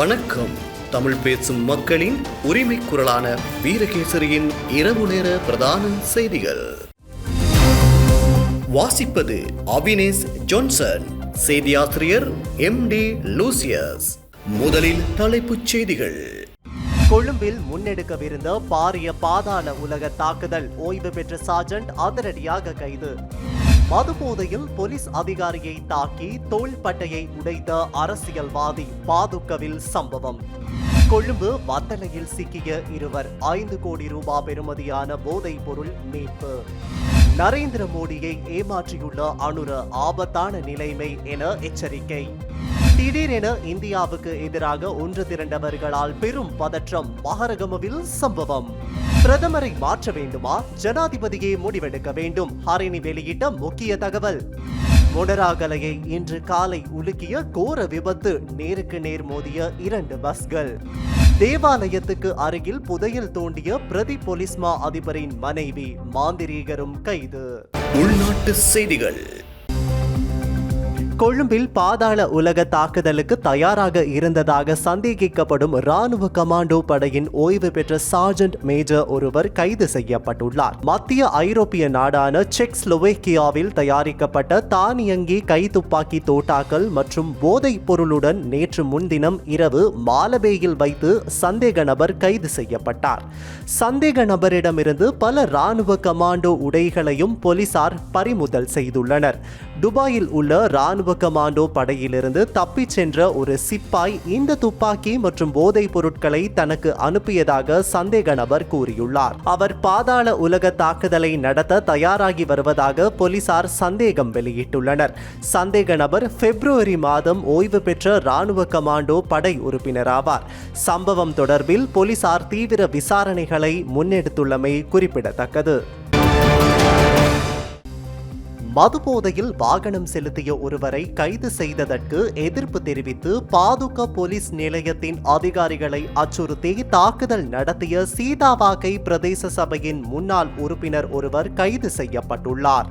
வணக்கம். தமிழ் பேசும் மக்களின் உரிமை குரலான வீரகேசரியின் இரவு நேர பிரதான செய்திகள். வாசிப்பது அவினேஷ் ஜான்சன் செய்தியாசிரியர் எம் டி லூசியஸ். முதலில் தலைப்புச் செய்திகள். கொழும்பில் முன்னெடுக்கவிருந்த பாரிய பாதாள உலக தாக்குதல் ஓய்வு பெற்ற சார்ஜென்ட் அதிரடியாக கைது. மதுபோதையில் போலீஸ் அதிகாரியை தாக்கி தோள்பட்டையை உடைத்த அரசியல்வாதி பாதுக்கவில் சம்பவம். கொழும்பு வத்தலையில் சிக்கிய இருவர் ஐந்து கோடி ரூபாய் பெறுமதியான போதைப் பொருள் மீட்பு. நரேந்திர மோடியை ஏமாற்றியுள்ள அனுர ஆபத்தான நிலைமை என எச்சரிக்கை. திடீரென இந்தியாவுக்கு எதிராக ஒன்று திரண்டவர்களால் பெரும் பதற்றம் மகரகமவில் சம்பவம். பிரதமரை மாற்ற வேண்டுமா? ஜனாதிபதியே முடிவெடுக்க வேண்டும். ஹரிணி வெளியிட்ட முக்கிய தகவல். மொடராகலையை இன்று காலை உலுக்கிய கோர விபத்து. நேருக்கு நேர் மோதிய இரண்டு பஸ்கள். தேவாலயத்துக்கு அருகில் புதையல் தோண்டிய பிரதி பொலிஸ்மா அதிபரின் மனைவி மாந்திரீகரும் கைது. உள்நாட்டு செய்திகள். கொழும்பில் பாதாள உலக தாக்குதலுக்கு தயாராக இருந்ததாக சந்தேகிக்கப்படும் ராணுவ கமாண்டோ படையின் ஓய்வு பெற்ற சார்ஜன்ட் மேஜர் ஒருவர் கைது செய்யப்பட்டுள்ளார். மத்திய ஐரோப்பிய நாடான செக் ஸ்லோவேக்கியாவில் தயாரிக்கப்பட்ட தானியங்கி கை துப்பாக்கி தோட்டாக்கள் மற்றும் போதைப் பொருளுடன் நேற்று முன்தினம் இரவு மாலபேயில் வைத்து சந்தேக நபர் கைது செய்யப்பட்டார். சந்தேக நபரிடமிருந்து பல ராணுவ கமாண்டோ உடைகளையும் போலீசார் பறிமுதல் செய்துள்ளனர். துபாயில் உள்ள ராணுவ கமாண்டோ படையிலிருந்து தப்பிச் சென்ற ஒரு சிப்பாய் இந்த துப்பாக்கி மற்றும் போதைப் பொருட்களை தனக்கு அனுப்பியதாக சந்தேக நபர் கூறியுள்ளார். அவர் பாதாள உலக தாக்குதலை நடத்த தயாராகி வருவதாக போலீசார் சந்தேகம் வெளியிட்டுள்ளனர். சந்தேக நபர் பிப்ரவரி மாதம் ஓய்வு பெற்ற ராணுவ கமாண்டோ படை உறுப்பினராவார். சம்பவம் தொடர்பில் போலீசார் தீவிர விசாரணைகளை முன்னெடுத்துள்ளமை குறிப்பிடத்தக்கது. மதுபோதையில் வாகனம் செலுத்திய ஒருவரை கைது செய்ததற்கு எதிர்ப்பு தெரிவித்து பாதுக போலீஸ் நிலையத்தின் அதிகாரிகளை அச்சுறுத்தி தாக்குதல் நடத்திய சீதாவாக்கை பிரதேச சபையின் முன்னாள் உறுப்பினர் ஒருவர் கைது செய்யப்பட்டுள்ளார்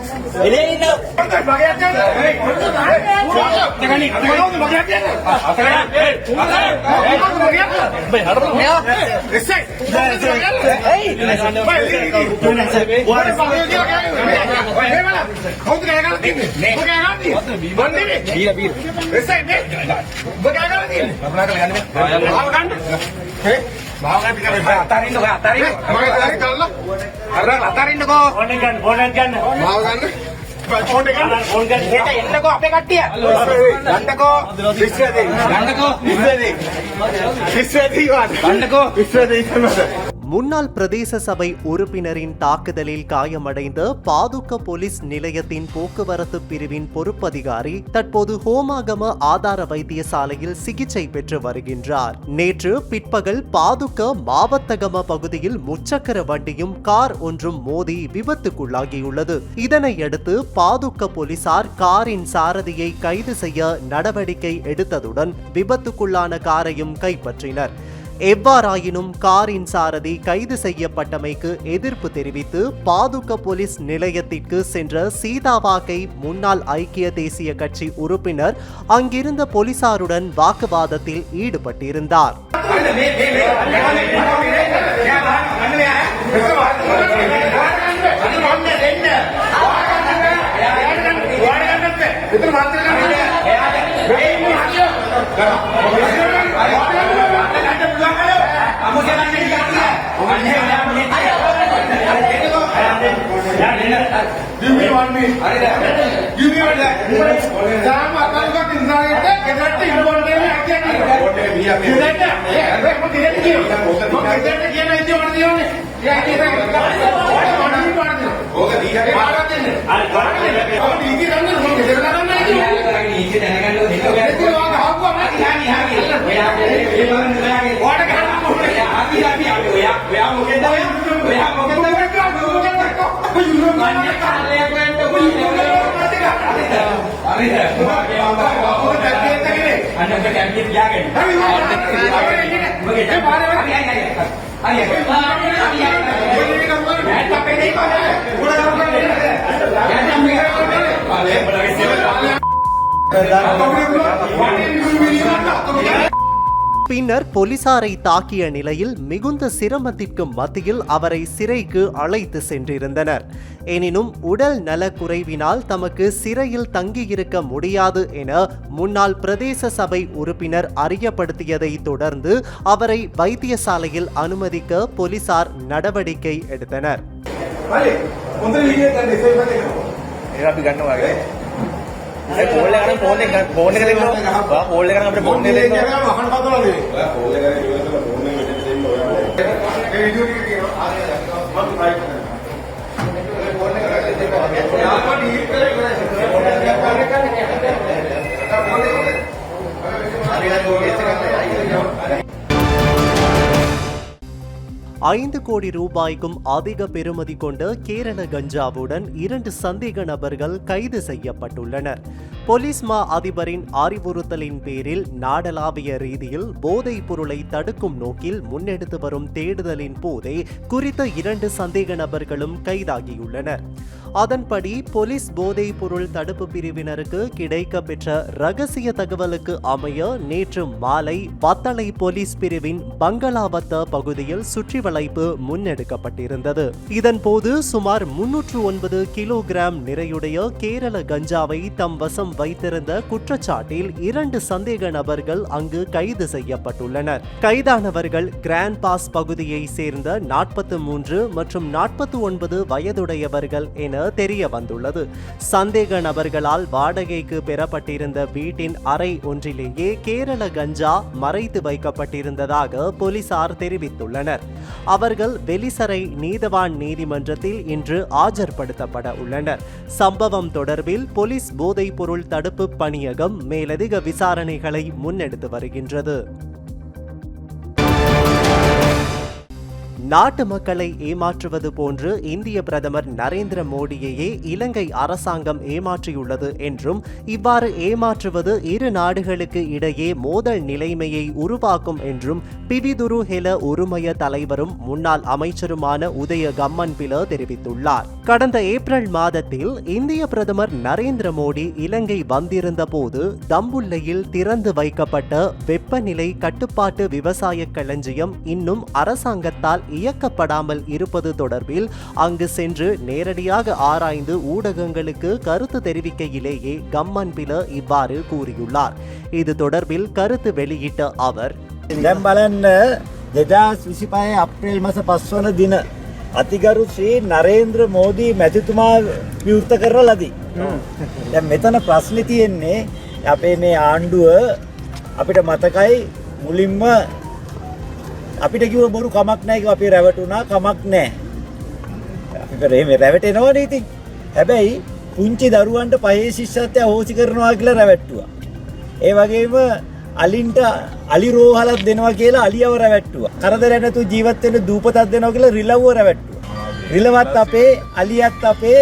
එලේ ඉන්න ඔබ ගන්න අතරින්නකෝ අතරින්න අර අතරින්නකෝ ෆෝන් එක ගන්න ෆෝන් එක ගන්න මාව ගන්න ෆෝන් එක ගන්න. ෆෝන් එක ගන්න එන්නකෝ අපේ කට්ටිය. ගන්නකෝ. විශ්වදී. ගන්නකෝ. විශ්වදී. විශ්වදී. ගන්නකෝ. විශ්වදී முன்னாள் பிரதேச சபை உறுப்பினரின் தாக்குதலில் காயமடைந்த பாதுக போலீஸ் நிலையத்தின் போக்குவரத்து பிரிவின் பொறுப்பதிகாரி தற்போது ஹோமாகம ஆதார வைத்தியசாலையில் சிகிச்சை பெற்று வருகின்றார். நேற்று பிற்பகல் பாதுக மாவத்தகம பகுதியில் முச்சக்கர வண்டியும் கார் ஒன்றும் மோதி விபத்துக்குள்ளாகியுள்ளது. இதனையடுத்து பாதுக போலீசார் காரின் சாரதியை கைது செய்ய நடவடிக்கை எடுத்ததுடன் விபத்துக்குள்ளான காரையும் கைப்பற்றினர். எவ்வாறாயினும் காரின் சாரதி கைது செய்யப்பட்டமைக்கு எதிர்ப்பு தெரிவித்து பாதுக்க போலீஸ் நிலையத்திற்கு சென்ற சீதாவாக்கை முன்னாள் ஐக்கிய தேசிய கட்சி உறுப்பினர் அங்கிருந்த போலீசாருடன் வாக்குவாதத்தில் ஈடுபட்டிருந்தார். Give me one minute. Give me one minute. Sam, akal ka tinsa kete, kete involved hai aate nahi. Kete na, ye, abhi mo kete kiya. Mo kete na kiya nahi chhod diya ne. Ye kete ka, what what nahi pad diya. Ho ga diya ke pad diya. Are pad diya. Ab easy run ne, kete na run nahi kiya. Easy na gan lo dikho. Kete log haap ko ma kiya nahi haan kiya. Yahan pe ye ban nahi. What ka? Yahan bhi yahan bhi yahan. Yahan mo kete na yahan mo kete na. பின்னர் போலீசாரை தாக்கிய நிலையில் மிகுந்த சிரமத்திற்கு மத்தியில் அவரை சிறைக்கு அழைத்து சென்றிருந்தனர். எனினும் உடல் நலக்குறைவினால் தமக்கு சிறையில் தங்கியிருக்க முடியாது என முன்னாள் பிரதேச சபை உறுப்பினர் அறியப்படுத்தியதை தொடர்ந்து அவரை வைத்தியசாலையில் அனுமதிக்க போலீசார் நடவடிக்கை எடுத்தனர். போன் ஐந்து கோடி ரூபாய்க்கும் அதிக பெறுமதி கொண்ட கேரள கஞ்சாவுடன் இரண்டு சந்தேக நபர்கள் கைது செய்யப்பட்டுள்ளனர். போலீஸ் மா அதிபரின் அறிவுறுத்தலின் பேரில் நாடளாவிய ரீதியில் போதைப் பொருளை தடுக்கும் நோக்கில் முன்னெடுத்து வரும் தேடுதலின் போதே குறித்த இரண்டு சந்தேக நபர்களும் கைதாகியுள்ளனர். அதன்படி போலீஸ் போதைப் பொருள் தடுப்பு பிரிவினருக்கு கிடைக்க பெற்ற ரகசிய தகவலுக்கு அமைய நேற்று மாலை வத்தளை போலீஸ் பிரிவின் பங்களாவத்த பகுதியில் சுற்றி வளைப்பு முன்னெடுக்கப்பட்டிருந்தது. இதன்போது சுமார் முன்னூற்று ஒன்பது கிலோகிராம் நிறையுடைய கேரள கஞ்சாவை தம் வசம் வைத்திருந்த குற்றச்சாட்டில் இரண்டு சந்தேக நபர்கள் அங்கு கைது செய்யப்பட்டுள்ளனர். கைதானவர்கள் கிராண்ட் பாஸ் பகுதியை சேர்ந்த நாற்பத்து மூன்று மற்றும் நாற்பத்தி ஒன்பது வயதுடையவர்கள் என தெரிய வந்துள்ளது. சந்தேக நபர்களால் வாடகைக்கு பெறப்பட்டிருந்த வீட்டின் அறை ஒன்றிலேயே கேரள கஞ்சா மறைத்து வைக்கப்பட்டிருந்ததாக போலீசார் தெரிவித்துள்ளனர். அவர்கள் வெலிசரை நீதவான் நீதிமன்றத்தில் இன்று ஆஜர்படுத்தப்பட உள்ளனர். சம்பவம் தொடர்பில் போலீஸ் போதைப் பொருள் தடுப்பு பணியகம் மேலதிக விசாரணைகளை முன்னெடுத்து வருகின்றது. நாட்டு மக்களை ஏமாற்றுவது போன்று இந்திய பிரதமர் நரேந்திர மோடியையே இலங்கை அரசாங்கம் ஏமாற்றியுள்ளது என்றும் இவ்வாறு ஏமாற்றுவது இரு நாடுகளுக்கு இடையே மோதல் நிலைமையை உருவாக்கும் என்றும் பிவிதுரு ஹெல உருமய தலைவரும் முன்னாள் அமைச்சருமான உதய கம்மன் பில தெரிவித்துள்ளார். கடந்த ஏப்ரல் மாதத்தில் இந்திய பிரதமர் நரேந்திர மோடி இலங்கை வந்திருந்த போது தம்புல்லையில் திறந்து வைக்கப்பட்ட வெப்பநிலை கட்டுப்பாட்டு விவசாய களஞ்சியம் இன்னும் அரசாங்கத்தால் இயக்கப்படாமல் இருப்பது தொடர்பில் அங்கு சென்று நேரடியாக ஆராய்ந்து ஊடகங்களுக்கு கருத்து தெரிவிக்கையிலேயே கம்மன் பில இவ்வாறு கூறியுள்ளார் இது தொடர்பில் கருத்து வெளியிட்ட அவர் දැම් බලන්න දෙදස් විසිපය අප්‍රේල් මස පස්වන දින අතිගරු ශ්‍රී නරේන්ද්‍ර මෝදී මැතිතුමා විවෘත කරල ලදී. දැන් මෙතන ප්‍රශ්නි තියෙන්නේ අපේ මේ ආණ්ඩුව අපිට මතකයි මුලින්ම අපිට කිව බොරු කමක් නෑක අපි රැවටුනා කමක් නෑ. අපිරේ මේ රැවටෙනවා නීතින්. හැබැයි පුංචි දරුවන්ට පහේ ශිෂ්‍යත්වය හෝසි කරනවා කියලා රැවැට්ටුවා. ඒ වගේම අලින්ට අලි රෝහලක් දෙනවා කියලා අලියව රැවැට්ටුවා. කරදර නැතුව ජීවත් වෙන්න දූපතක් දෙනවා කියලා රිලව්ව රැවැට්ටුවා. රිලවත් අපේ අලියත් අපේ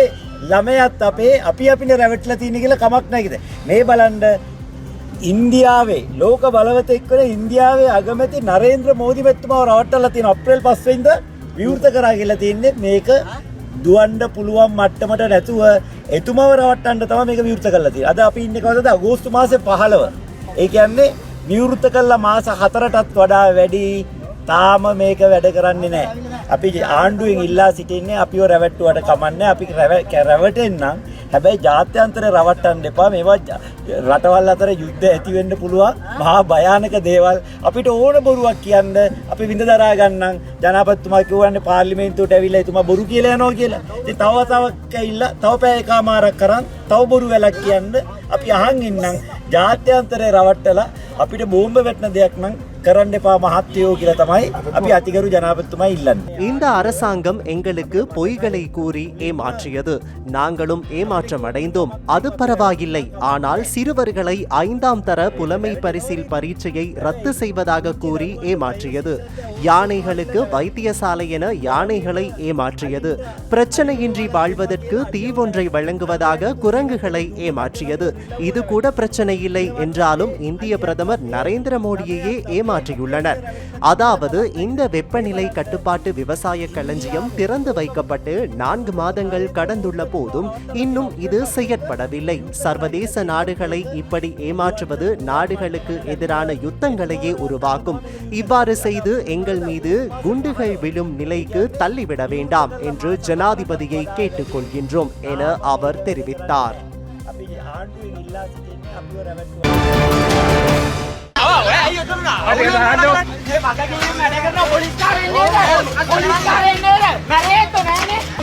ළමයත් අපේ අපි අපිට රැවට්ලා තියෙන කියලා කමක් නැහැ කිද. මේ බලන්න ඉන්දියාවේ ලෝක බලවතෙක් වෙන ඉන්දියාවේ අගමැති නරේන්ද්‍ර මෝදි මැතිතුමාව රවට්ටලා තියෙන අප්‍රේල් 5 වෙනිදා විවෘත කරා කියලා තියෙන්නේ මේක දුවන්න පුළුවන් මට්ටමට නැතුව එතුමාව රවට්ටන්න තමයි මේක විවෘත කරලා තියෙන්නේ. අද අපි ඉන්නේ කවදද? අගෝස්තු මාසේ 15. ඒ කියන්නේ විවෘත කළා මාස 4ටත් වඩා වැඩි තාම මේක වැඩ කරන්නේ නැහැ. අපි ආණ්ඩුවෙන් ඉල්ලා සිටින්නේ අපිව රැවට්ටුවට කමන්නේ අපි රැව- රැවටෙන්නම් හැබැයි ජාත්‍යන්තර රවට්ටන්න එපා. මේවා ජ- රටවල් අතර යුද්ධ ඇති වෙන්න පුළුවන්. මහා භයානක දේවල්. අපිට ඕන බොරුවක් කියන්න අපි විඳ දරා ගන්නම්. ජනාධිපතිතුමා කියවන්නේ පාර්ලිමේන්තුවට ඇවිල්ලා එතුමා බොරු කියලා යනවා කියලා. ඉතින් තව තවක් ඇවිල්ලා තව පැය එකමාරක් කරන් තව බොරු වැලක් කියන්න අපි අහන් ඉන්නම්. ජාත්‍යන්තරේ රවට්ටලා අපිට බෝම්බ වැටෙන දෙයක් නම් කරන්න එපා මහත්තයෝ කියලා තමයි අපි අතිගරු ජනාධිපතිතුමා ඉල්ලන්නේ. இந்த அரசாங்கம் எங்களுக்கு பொய்களை கூறி ஏமாற்றியது நாங்களும் ஏமாற்றம் அடைந்தோம் அது பரவாயில்லை ஆனால் சிறுவர்களை ஐந்தாம் தர புலமை பரிசில் பரீட்சையை ரத்து செய்வதாக கூறி ஏமாற்றியது யானைகளுக்கு வைத்தியசாலை என யானைகளை ஏமாற்றியது பிரச்சனையின்றி வாழ்வதற்கு தீவொன்றை வழங்குவதாக குரங்குகளை ஏமாற்றியது இது கூட பிரச்சனை இல்லை என்றாலும் இந்திய பிரதமர் நரேந்திர மோடியையே ஏமாற்றியுள்ளனர். அதாவது இந்த வெப்பநிலை கட்டுப்பாட்டு விவசாய களஞ்சியம் திறந்து வைக்கப்பட்டு நான்கு மாதங்கள் கடந்துள்ள போதும் இன்னும் இது செயற்படவில்லை. சர்வதேச நாடுகளை இப்படி ஏமாற்றுவது நாடுகளுக்கு எதிரான யுத்தங்களையே உருவாக்கும். இவ்வாறு செய்து எங்கள் மீது குண்டுகள் விழும் நிலைக்கு தள்ளிவிட வேண்டாம் என்று ஜனாதிபதியை கேட்டுக்கொள்கின்றோம் என அவர் தெரிவித்தார்.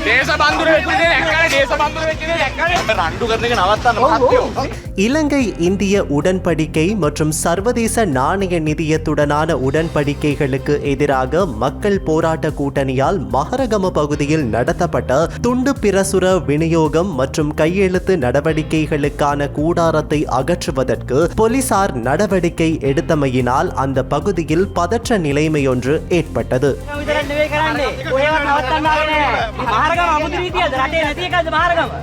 දේශ බන්දුර වෙච්ච දේ දැක්කනේ දේශ බන්දුර වෙච්ච දේ දැක්කනේ රණ්ඩු කරන එක නවත්තන්න මහත්තයෝ இலங்கை இந்திய உடன்படிக்கை மற்றும் சர்வதேச நாணய நிதியத்துடனான உடன்படிக்கைகளுக்கு எதிராக மக்கள் போராட்ட கூட்டணியால் மகரகம பகுதியில் நடத்தப்பட்ட துண்டு பிரசுர விநியோகம் மற்றும் கையெழுத்து நடவடிக்கைகளுக்கான கூடாரத்தை அகற்றுவதற்கு போலீசார் நடவடிக்கை எடுத்தமையினால் அந்த பகுதியில் பதற்ற நிலைமையொன்று ஏற்பட்டது. மார்க்கம்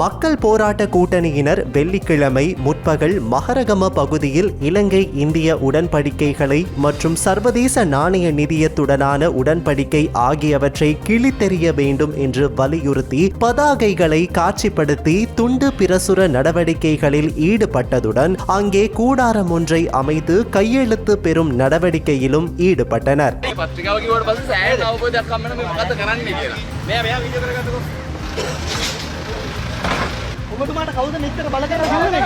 மக்கள் போராட்ட கூட்டணியினர் வெள்ளிக்கிழமை முற்பகல் மகரகம பகுதியில் இலங்கை இந்திய உடன்படிக்கைகளை மற்றும் சர்வதேச நாணய நிதியத்துடனான உடன்படிக்கை ஆகியவற்றை கிழித்தெறிய வேண்டும் என்று வலியுறுத்தி பதாகைகளை காட்சிப்படுத்தி துண்டு பிரசுர நடவடிக்கைகளில் ஈடுபட்டதுடன் அங்கே கூடாரம் ஒன்றை அமைத்து கையெழுத்து பெறும் நடவடிக்கையிலும் ஈடுபட்டனர். වෙන්නේ කියලා. මෙයා මෙයා වීඩියෝ කරගන්නකො. ඔබතුමාට කවුද මෙච්චර බල කරලා දුන්නේ?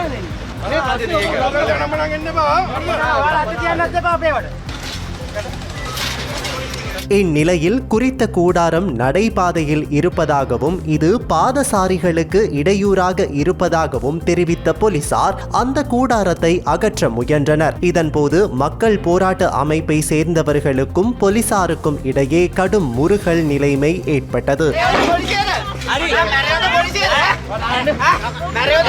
මේ තාත්තේ ඒක කරලා නම් නම් එන්න බා. ඔයාලා අත තියන්නත් එපා අපේ වැඩ. இந்நிலையில் குறித்த கூடாரம் நடைபாதையில் இருப்பதாகவும் இது பாதசாரிகளுக்கு இடையூறாக இருப்பதாகவும் தெரிவித்த போலீசார் அந்த கூடாரத்தை அகற்ற முயன்றனர் இதன்போது மக்கள் போராட்ட அமைப்பை சேர்ந்தவர்களுக்கும் போலீசாருக்கும் இடையே கடும் முருகல் நிலைமை ஏற்பட்டது நிறைய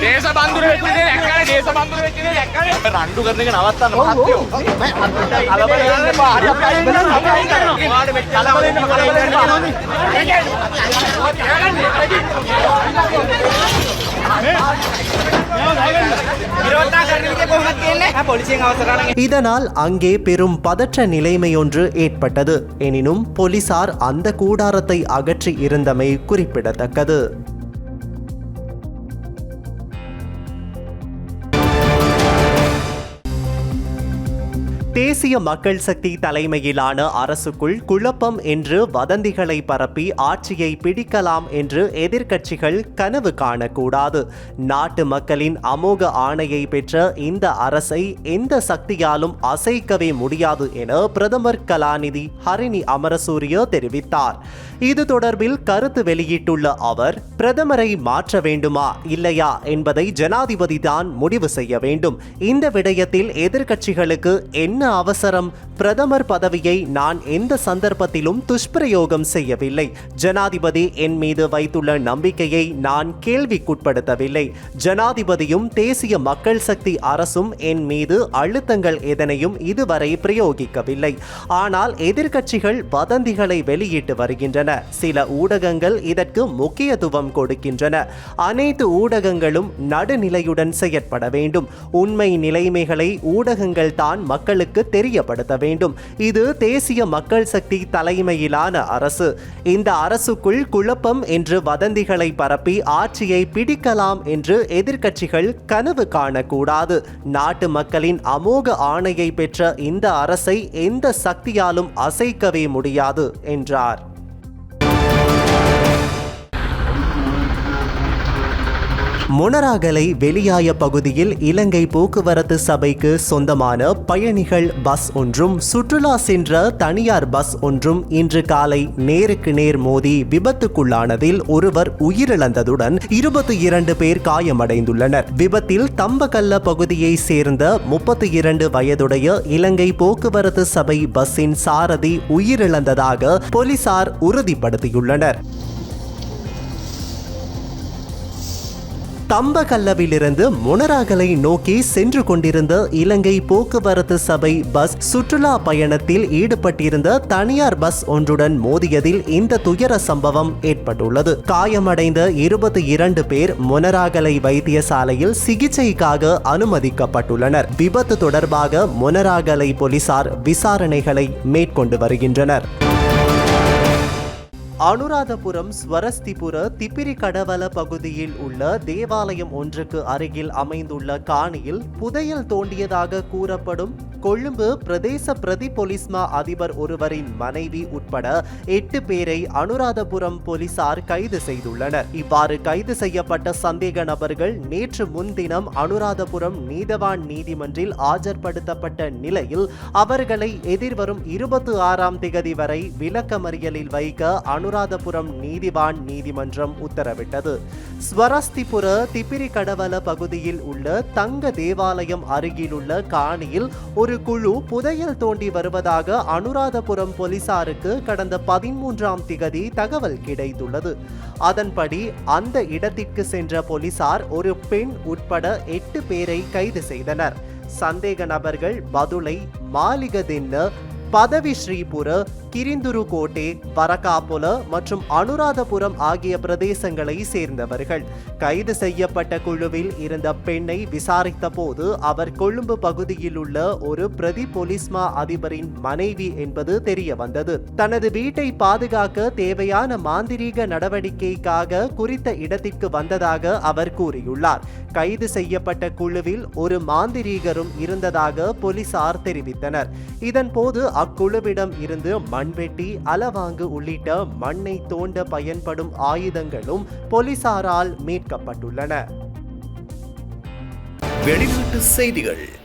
දේශ බන්දුර වෙච්චිද ඇක්කනේ දේශ බන්දුර වෙච්චිද ඇක්කනේ රණ්ඩු කරන එක නවත්තන්න මහත්තයෝ මම අත්කලබල වෙන්න එපා හරි අපි බලන්න අපි කරනවා මාඩ මේ කලබල වෙන්න කලබල වෙන්න இதனால் அங்கே பெரும் பதற்ற நிலைமை ஒன்று ஏற்பட்டது. எனினும் போலீசார் அந்த கூடாரத்தை அகற்றி இருந்தமை குறிப்பிடத்தக்கது. தேசிய மக்கள் சக்தி தலைமையிலான அரசுக்குள் குழப்பம் என்று வதந்திகளை பரப்பி ஆட்சியை பிடிக்கலாம் என்று எதிர்க்கட்சிகள் கனவு காணக்கூடாது. நாட்டு மக்களின் அமோக ஆணையை பெற்ற இந்த அரசை எந்த சக்தியாலும் அசைக்கவே முடியாது என பிரதமர் கலாநிதி ஹரிணி அமரசூரிய தெரிவித்தார். இது தொடர்பில் கருத்து வெளியிட்டுள்ள அவர் பிரதமரை மாற்ற வேண்டுமா இல்லையா என்பதை ஜனாதிபதி தான் முடிவு செய்ய வேண்டும். இந்த விடயத்தில் எதிர்க்கட்சிகளுக்கு என்ன அவசரம் பிரதமர் பதவியை நான் எந்த சந்தர்ப்பத்திலும் துஷ்பிரயோகம் செய்யவில்லை. ஜனாதிபதி என் மீது வைத்துள்ள நம்பிக்கையை நான் கேள்விக்குட்படுத்தவில்லை. ஜனாதிபதியும் தேசிய மக்கள் சக்தி அரசும் என் மீது அழுத்தங்கள் எதனையும் இதுவரை பிரயோகிக்கவில்லை. ஆனால் எதிர்க்கட்சிகள் வதந்திகளை வெளியிட்டு வருகின்றன. சில ஊடகங்கள் இதற்கு முக்கியத்துவம் கொடுக்கின்றன. அனைத்து ஊடகங்களும் நடுநிலையுடன் செயற்பட வேண்டும். உண்மை நிலைமைகளை ஊடகங்கள் தான் மக்களுக்கு தெரியப்படுத்த வேண்டும். இது தேசிய மக்கள் சக்தி தலைமையிலான அரசு. இந்த அரசுக்குள் குழப்பம் என்று வதந்திகளை பரப்பி ஆட்சியை பிடிக்கலாம் என்று எதிர்க்கட்சிகள் கனவு காணக்கூடாது. நாட்டு மக்களின் அமோக ஆணையை பெற்ற இந்த அரசை எந்த சக்தியாலும் அசைக்கவே முடியாது என்றார். முனராகலை வெளியாய பகுதியில் இலங்கை போக்குவரத்து சபைக்கு சொந்தமான பயணிகள் பஸ் ஒன்றும் சுற்றுலா சென்ற தனியார் பஸ் ஒன்றும் இன்று காலை நேருக்கு நேர் மோதி விபத்துக்குள்ளானதில் ஒருவர் உயிரிழந்ததுடன் இருபத்தி இரண்டு பேர் காயமடைந்துள்ளனர். விபத்தில் தம்பகல்ல பகுதியை சேர்ந்த முப்பத்தி இரண்டு வயதுடைய இலங்கை போக்குவரத்து சபை பஸ்ஸின் சாரதி உயிரிழந்ததாக போலீசார் உறுதிப்படுத்தியுள்ளனர். தம்பகல்லவிலிருந்து மொனராகலை நோக்கி சென்று கொண்டிருந்த இலங்கை போக்குவரத்து சபை பஸ் சுற்றுலா பயணத்தில் ஈடுபட்டிருந்த தனியார் பஸ் ஒன்றுடன் மோதியதில் இந்த துயர சம்பவம் ஏற்பட்டுள்ளது. காயமடைந்த இருபத்தி இரண்டு பேர் மொனராகலை வைத்தியசாலையில் சிகிச்சைக்காக அனுமதிக்கப்பட்டுள்ளனர். விபத்து தொடர்பாக மொனராகலை போலீசார் விசாரணைகளை மேற்கொண்டு வருகின்றனர். அனுராதபுரம் ஸ்வரஸ்திபுர திப்பிரி கடவல பகுதியில் உள்ள தேவாலயம் ஒன்றுக்கு அருகில் அமைந்துள்ள காணியில் புதையல் தோண்டியதாக கூறப்படும் கொழும்பு பிரதேச பிரதி போலீஸ்மா அதிபர் ஒருவரின் மனைவி உட்பட எட்டு பேரை அனுராதபுரம் போலீசார் கைது செய்துள்ளனர். இவ்வாறு கைது செய்யப்பட்ட சந்தேக நபர்கள் நேற்று முன்தினம் அனுராதபுரம் நீதவான் நீதிமன்றில் ஆஜர்படுத்தப்பட்ட நிலையில் அவர்களை எதிர்வரும் இருபத்தி ஆறாம் திகதி வரை விளக்கமறியலில் வைக்க அனுராதபுரம் நீதிவான் நீதிமன்றம் உத்தரவிட்டது. ஸ்வரஸ்திபுர திப்பிரி கடவல பகுதியில் உள்ள தங்க தேவாலயம் அருகிலுள்ள காணியில் ஒரு ஒரு குழு புதையல் தோண்டி வருவதாக அனுராதபுரம் போலீசாருக்கு கடந்த பதிமூன்றாம் திகதி தகவல் கிடைத்துள்ளது. அதன்படி அந்த இடத்திற்கு சென்ற போலீசார் ஒரு பெண் உட்பட எட்டு பேரை கைது செய்தனர். சந்தேக நபர்கள் பதுளை மாலிகதின்ன பதவி ஸ்ரீபுர கிரிந்துரு கோட்டே மற்றும் அனுராதபுரம் ஆகிய பிரதேசங்களை சேர்ந்தவர்கள். கைது செய்யப்பட்ட குழுவில் இருந்த பெண்ணை விசாரித்த போது அவர் கொழும்பு பகுதியில் உள்ள ஒரு பிரதி போலீஸ்மா அதிபரின் மனைவி என்பது தெரிய வந்தது தனது வீட்டை பாதுகாக்க தேவையான மாந்திரீக நடவடிக்கைக்காக குறித்த இடத்திற்கு வந்ததாக அவர் கூறியுள்ளார். கைது செய்யப்பட்ட குழுவில் ஒரு மாந்திரீகரும் இருந்ததாக போலீசார் தெரிவித்தனர். இதன்போது அக்குழுவிடம் இருந்து மண்வெட்டி அலவாங்கு உள்ளிட்ட மண்ணை தோண்ட பயன்படும் ஆயுதங்களும் போலீசாரால் மீட்கப்பட்டுள்ளன. வெளிநாட்டு செய்திகள்.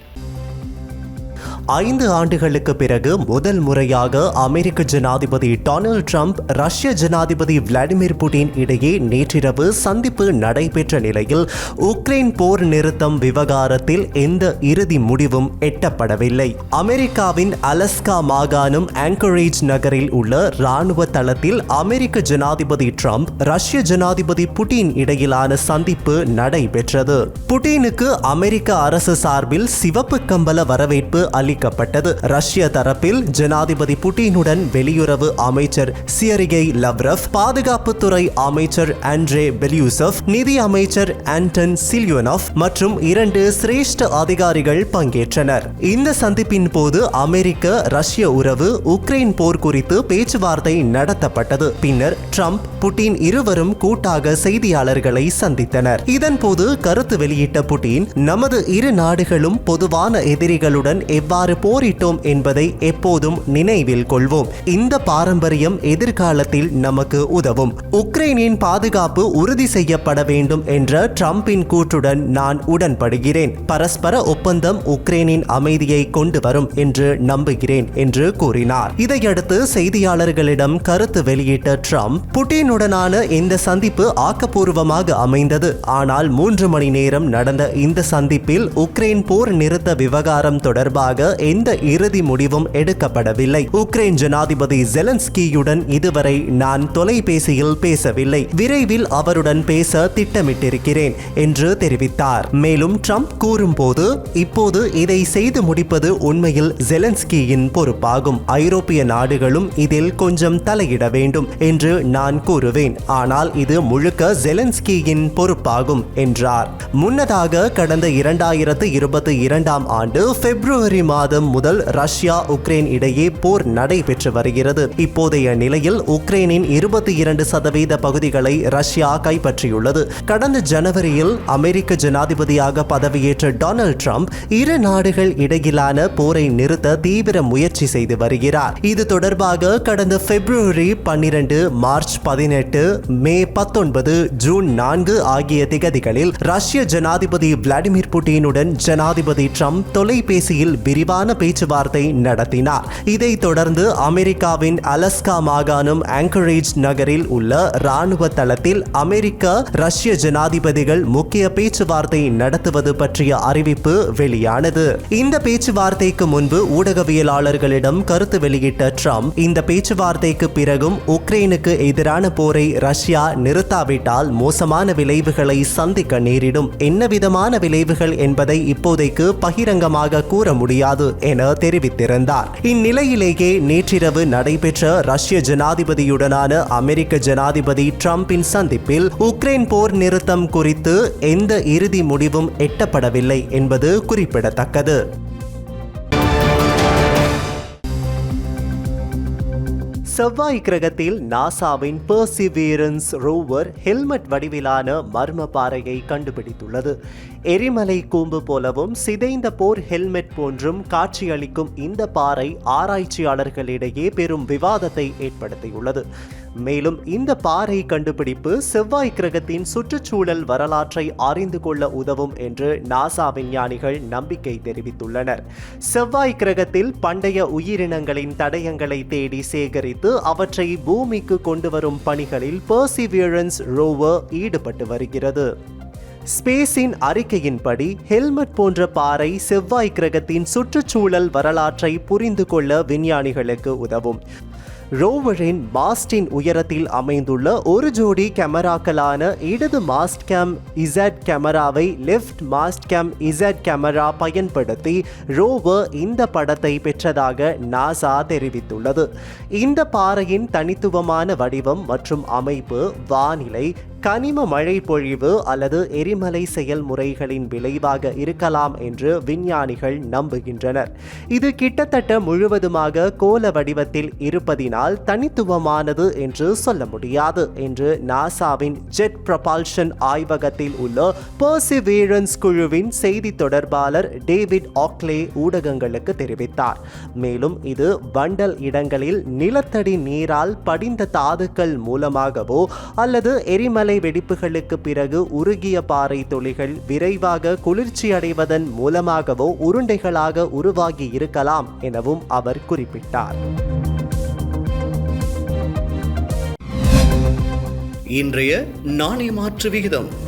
ஐந்து ஆண்டுகளுக்கு பிறகு முதல் முறையாக அமெரிக்க ஜனாதிபதி டொனால்ட் ட்ரம்ப் ரஷ்ய ஜனாதிபதி விளாடிமிர் புடின் இடையே நேற்றிரவு சந்திப்பு நடைபெற்ற நிலையில் உக்ரைன் போர் நிறுத்தம் விவகாரத்தில் எந்த இறுதி முடிவும் எட்டப்படவில்லை. அமெரிக்காவின் அலஸ்கா மாகாணம் ஆங்கரேஜ் நகரில் உள்ள ராணுவ தளத்தில் அமெரிக்க ஜனாதிபதி ட்ரம்ப் ரஷ்ய ஜனாதிபதி புட்டின் இடையிலான சந்திப்பு நடைபெற்றது. புட்டினுக்கு அமெரிக்க அரசு சார்பில் சிவப்பு கம்பள வரவேற்பு அளிக்கப்பட்டது ரஷ்ய தரப்பில் ஜனாதிபதி புட்டினுடன் வெளியுறவு அமைச்சர் சியரிகை லவ்ரவ் பாதுகாப்புத்துறை அமைச்சர் ஆண்ட்ரே பெலியூசப் நிதி அமைச்சர் ஆண்டன் சில்யோனோவ் மற்றும் இரண்டு சிரேஷ்ட அதிகாரிகள் பங்கேற்றனர். இந்த சந்திப்பின் போது அமெரிக்க ரஷ்ய உறவு உக்ரைன் போர் குறித்து பேச்சுவார்த்தை நடத்தப்பட்டது. பின்னர் ட்ரம்ப் புட்டின் இருவரும் கூட்டாக செய்தியாளர்களை சந்தித்தனர். இதன்போது கருத்து வெளியிட்ட புட்டின் நமது இரு நாடுகளும் பொதுவான எதிரிகளுடன் எவ்வாறு போரிட்டோம் என்பதை எப்போதும் நினைவில் கொள்வோம். இந்த பாரம்பரியம் எதிர்காலத்தில் நமக்கு உதவும். உக்ரைனின் பாதுகாப்பு உறுதி செய்யப்பட வேண்டும் என்ற டிரம்பின் கூற்றுடன் நான் உடன்படுகிறேன். பரஸ்பர ஒப்பந்தம் உக்ரைனின் அமைதியை கொண்டு வரும் என்று நம்புகிறேன் என்று கூறினார். இதையடுத்து செய்தியாளர்களிடம் கருத்து வெளியிட்ட ட்ரம்ப் புட்டினுடனான இந்த சந்திப்பு ஆக்கப்பூர்வமாக அமைந்தது. ஆனால் மூன்று மணி நேரம் நடந்த இந்த சந்திப்பில் உக்ரைன் போர் நிறுத்த விவகாரம் தொடர்பாக எந்த இறுதி முடிவும் எடுக்கப்படவில்லை. உக்ரைன் ஜனாதிபதி ஜெலன்ஸ்கியுடன் இதுவரை நான் தொலைபேசியில் பேசவில்லை. விரைவில் அவருடன் பேச திட்டமிட்டிருக்கிறேன் என்று தெரிவித்தார். மேலும் ட்ரம்ப் கூறும்போது இப்போது இதை செய்து முடிப்பது உண்மையில் ஜெலன்ஸ்கியின் பொறுப்பாகும். ஐரோப்பிய நாடுகளும் இதில் கொஞ்சம் தலையிட வேண்டும் என்று நான் கூறுவேன். ஆனால் இது முழுக்க ஜெலன்ஸ்கியின் பொறுப்பாகும் என்றார். முன்னதாக கடந்த இரண்டாயிரத்து இருபத்தி இரண்டாம் ஆண்டு பிப்ரவரி மாதம் மாதம் முதல் ரஷ்யா உக்ரைன் இடையே போர் நடைபெற்று வருகிறது. இப்போதைய நிலையில் உக்ரைனின் இருபத்தி இரண்டு சதவீத பகுதிகளை ரஷ்யா கைப்பற்றியுள்ளது. கடந்த ஜனவரியில் அமெரிக்க ஜனாதிபதியாக பதவியேற்ற டொனால்ட் ட்ரம்ப் இரு நாடுகள் இடையிலான போரை நிறுத்த தீவிர முயற்சி செய்து வருகிறார். இது தொடர்பாக கடந்த பிப்ரவரி பன்னிரண்டு மார்ச் பதினெட்டு மே பத்தொன்பது ஜூன் நான்கு ஆகிய திகதிகளில் ரஷ்ய ஜனாதிபதி விளாடிமிர் புட்டினுடன் ஜனாதிபதி ட்ரம்ப் தொலைபேசியில் விரிவான பேச்சுவார்த்தை நடத்தினார். இதைத் தொடர்ந்து அமெரிக்காவின் அலஸ்கா மாகாணம் ஆங்கரேஜ் நகரில் உள்ள ராணுவ தளத்தில் அமெரிக்க ரஷ்ய ஜனாதிபதிகள் முக்கிய பேச்சுவார்த்தை நடத்துவது பற்றிய அறிவிப்பு வெளியானது. இந்த பேச்சுவார்த்தைக்கு முன்பு ஊடகவியலாளர்களிடம் கருத்து வெளியிட்ட ட்ரம்ப் இந்த பேச்சுவார்த்தைக்கு பிறகும் உக்ரைனுக்கு எதிரான போரை ரஷ்யா நிறுத்தாவிட்டால் மோசமான விளைவுகளை சந்திக்க நேரிடும். என்ன விதமான விளைவுகள் என்பதை இப்போதைக்கு பகிரங்கமாக கூற முடியாது. என தெரிவித்திருந்தார். இந்நிலையிலேயே நேற்றிரவு நடைபெற்ற ரஷ்ய ஜனாதிபதியுடனான அமெரிக்க ஜனாதிபதி டிரம்பின் சந்திப்பில் உக்ரைன் போர் நிறுத்தம் குறித்து எந்த இறுதி முடிவும் எட்டப்படவில்லை என்பது குறிப்பிடத்தக்கது. செவ்வாய் கிரகத்தில் நாசாவின் பெர்சிவியரன்ஸ் ரோவர் ஹெல்மெட் வடிவிலான மர்ம பாறையை கண்டுபிடித்துள்ளது. எரிமலை கூம்பு போலவும் சிதைந்த போர் ஹெல்மெட் போன்றும் காட்சியளிக்கும் இந்த பாறை ஆராய்ச்சியாளர்களிடையே பெரும் விவாதத்தை ஏற்படுத்தியுள்ளது. மேலும் இந்த பாறை கண்டுபிடிப்பு செவ்வாய் கிரகத்தின் சுற்றுச்சூழல் வரலாற்றை அறிந்து கொள்ள உதவும் என்று நாசா விஞ்ஞானிகள் நம்பிக்கை தெரிவித்துள்ளனர். செவ்வாய் கிரகத்தில் பண்டைய உயிரினங்களின் தடயங்களை தேடி சேகரித்து அவற்றை பூமிக்கு கொண்டு வரும் பணிகளில் பர்சிவியரன்ஸ் ரோவர் ஈடுபட்டு வருகிறது. ஸ்பேஸின் அறிக்கையின்படி ஹெல்மெட் போன்ற பாறை செவ்வாய் கிரகத்தின் சுற்றுச்சூழல் வரலாற்றை புரிந்து கொள்ள விஞ்ஞானிகளுக்கு உதவும். ரோவரின் மாஸ்டின் உயரத்தில் அமைந்துள்ள ஒரு ஜோடி கேமராக்களான இடது மாஸ்ட் கேம் இசட் கேமராவை left mast cam Z camera பயன்படுத்தி ரோவர் இந்த படத்தை பெற்றதாக நாசா தெரிவித்துள்ளது. இந்த பாறையின் தனித்துவமான வடிவம் மற்றும் அமைப்பு வானிலை கனிம மழை பொழிவு அல்லது எரிமலை செயல்முறைகளின் விளைவாக இருக்கலாம் என்று விஞ்ஞானிகள் நம்புகின்றனர். இது கிட்டத்தட்ட முழுவதுமாக கோல வடிவத்தில் இருப்பதினால் தனித்துவமானது என்று சொல்ல முடியாது என்று நாசாவின் ஜெட் ப்ரபால்ஷன் ஆய்வகத்தில் உள்ள பர்சிவேரன்ஸ் குழுவின் செய்தி தொடர்பாளர் டேவிட் ஆக்லே ஊடகங்களுக்கு தெரிவித்தார். மேலும் இது வண்டல் இடங்களில் நிலத்தடி நீரால் படிந்த தாதுக்கள் மூலமாகவோ அல்லது எரிமலை வெடிப்புகளுக்கு பிறகு உருகிய பாறை துளிகள் விரைவாக குளிர்ச்சி அடைவதன் மூலமாகவோ உருண்டைகளாக உருவாகி இருக்கலாம் எனவும் அவர் குறிப்பிட்டார். இன்றைய நாணய மாற்று விகிதம்.